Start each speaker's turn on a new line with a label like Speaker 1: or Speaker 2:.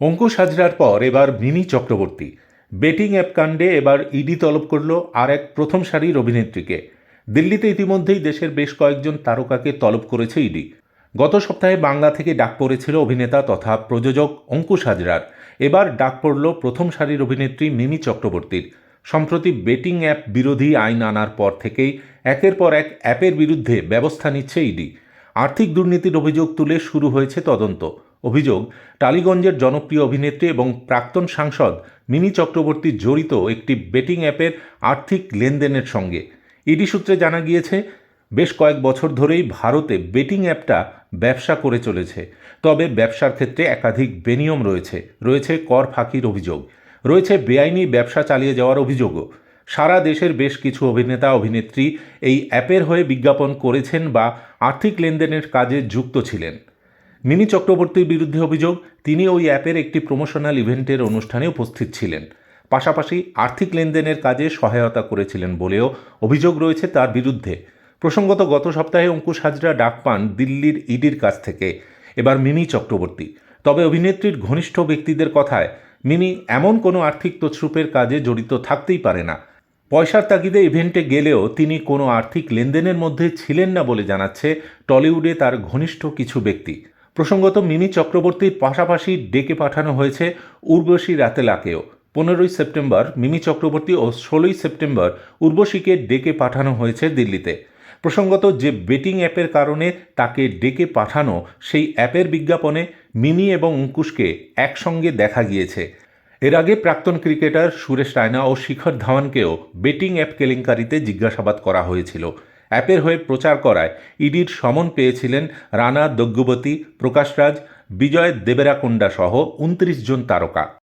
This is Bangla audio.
Speaker 1: অঙ্কুশ হাজরার পর এবার মিমি চক্রবর্তী। বেটিং অ্যাপ কাণ্ডে এবার ইডি তলব করল আর এক প্রথম সারির অভিনেত্রীকে। দিল্লিতে ইতিমধ্যেই দেশের বেশ কয়েকজন তারকাকে তলব করেছে ইডি। গত সপ্তাহে বাংলা থেকে ডাক পড়েছিল অভিনেতা তথা প্রযোজক অঙ্কুশ হাজরার। এবার ডাক পড়ল প্রথম সারির অভিনেত্রী মিমি চক্রবর্তীর। সম্প্রতি বেটিং অ্যাপ বিরোধী আইন আনার পর থেকেই একের পর এক অ্যাপের বিরুদ্ধে ব্যবস্থা নিচ্ছে ইডি। আর্থিক দুর্নীতির অভিযোগ তুলে শুরু হয়েছে তদন্ত। অভিযোগ, টালিগঞ্জের জনপ্রিয় অভিনেত্রী এবং প্রাক্তন সাংসদ মিনি চক্রবর্তী জড়িত একটি বেটিং অ্যাপের আর্থিক লেনদেনের সঙ্গে। ইডি সূত্রে জানা গিয়েছে, বেশ কয়েক বছর ধরেই ভারতে বেটিং অ্যাপটা ব্যবসা করে চলেছে। তবে ব্যবসার ক্ষেত্রে একাধিক বেনিয়ম রয়েছে রয়েছে কর ফাঁকির অভিযোগ, রয়েছে বেআইনি ব্যবসা চালিয়ে যাওয়ার অভিযোগও। সারা দেশের বেশ কিছু অভিনেতা, অভিনেত্রী এই অ্যাপের হয়ে বিজ্ঞাপন করেছেন বা আর্থিক লেনদেনের কাজে যুক্ত ছিলেন। মিনি চক্রবর্তীর বিরুদ্ধে অভিযোগ, তিনি ওই অ্যাপের একটি প্রমোশনাল ইভেন্টের অনুষ্ঠানে উপস্থিত ছিলেন। পাশাপাশি আর্থিক লেনদেনের কাজে সহায়তা করেছিলেন বলেও অভিযোগ রয়েছে তার বিরুদ্ধে। প্রসঙ্গত, গত সপ্তাহে অঙ্কুশ হাজরা ডাক পান দিল্লির ইডির কাছ থেকে। এবার মিমি চক্রবর্তী। তবে অভিনেত্রীর ঘনিষ্ঠ ব্যক্তিদের কথায় মিমি এমন কোনো আর্থিক তছরূপের কাজে জড়িত থাকতেই পারে না। পয়সার তাগিদে ইভেন্টে গেলেও তিনি কোনো আর্থিক লেনদেনের মধ্যে ছিলেন না বলে জানাচ্ছে টলিউডে তার ঘনিষ্ঠ কিছু ব্যক্তি। প্রসঙ্গত মিমি চক্রবর্তীর পাশাপাশি ডেকে পাঠানো হয়েছে উর্বশী রাতেলাকেও। পনেরোই সেপ্টেম্বর মিমি চক্রবর্তী ও ষোলোই সেপ্টেম্বর উর্বশীকে ডেকে পাঠানো হয়েছে দিল্লিতে। প্রসঙ্গত যে বেটিং অ্যাপের কারণে তাকে ডেকে পাঠানো সেই অ্যাপের বিজ্ঞাপনে মিমি এবং অঙ্কুশকে একসঙ্গে দেখা গিয়েছে। এর আগে প্রাক্তন ক্রিকেটার সুরেশ রায়না ও শিখর ধাওয়ানকেও বেটিং অ্যাপ কেলেঙ্কারিতে জিজ্ঞাসাবাদ করা হয়েছিল। অ্যাপের হয়ে প্রচার করায় ইডির সমন পেয়েছিলেন রানা দগ্গুবতী, প্রকাশরাজ, বিজয় দেবেরাকোন্ডা সহ উনত্রিশ জন তারকা।